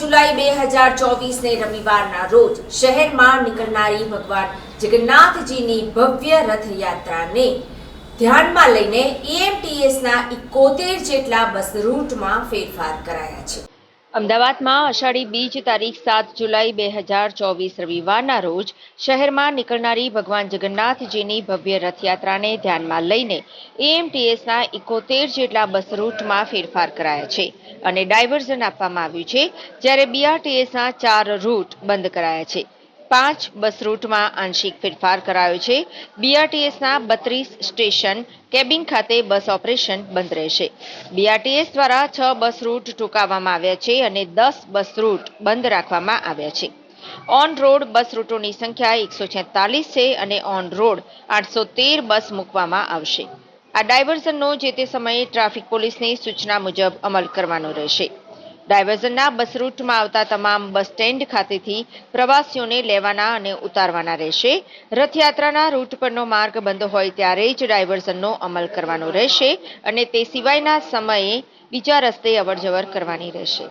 હજાર ચોવીસને રવિવારના રોજ શહેરમાં નીકળનારી ભગવાન જગન્નાથજીની ભવ્ય રથયાત્રાને ધ્યાનમાં લઈને એએમટીએસના ઇકોતેર જેટલા બસ રૂટમાં ફેરફાર કરાયા છે. અમદાવાદમાં અષાઢી બીજ તારીખ સાત જુલાઈ બે હજાર ચોવીસ રવિવારના રોજ શહેરમાં નીકળનારી ભગવાન જગન્નાથજીની ભવ્ય રથયાત્રાને ધ્યાનમાં લઈને એએમટીએસના એકોતેર જેટલા બસ રૂટમાં ફેરફાર કરાયા છે અને ડાયવર્ઝન આપવામાં આવ્યું છે જ્યારે બીઆરટીએસના ચાર રૂટ બંધ કરાયા છે. પાંચ બસ રૂટમાં આંશિક ફેરફાર કરાયો છે. બીઆરટીએસના બત્રીસ સ્ટેશન કેબિન ખાતે બસ ઓપરેશન બંધ રહેશે. બીઆરટીએસ દ્વારા છ બસ રૂટ ટૂંકાવવામાં આવ્યા છે અને દસ બસ રૂટ બંધ રાખવામાં આવ્યા છે. ઓન રોડ બસ રૂટોની સંખ્યા એકસો છેતાલીસ છે અને ઓન રોડ આઠસો તેર બસ મૂકવામાં આવશે. આ ડાયવર્ઝનનો જે તે સમયે ટ્રાફિક પોલીસની સૂચના મુજબ અમલ કરવાનો રહેશે. ડાયવર્ઝનના બસ રૂટમાં આવતા તમામ બસ સ્ટેન્ડ ખાતેથી પ્રવાસીઓને લેવાના અને ઉતારવાના રહેશે. રથયાત્રાના રૂટ પરનો માર્ગ બંધ હોય ત્યારે જ ડાયવર્ઝનનો અમલ કરવાનો રહેશે અને તે સિવાયના સમયે બીજા રસ્તે અવરજવર કરવાની રહેશે.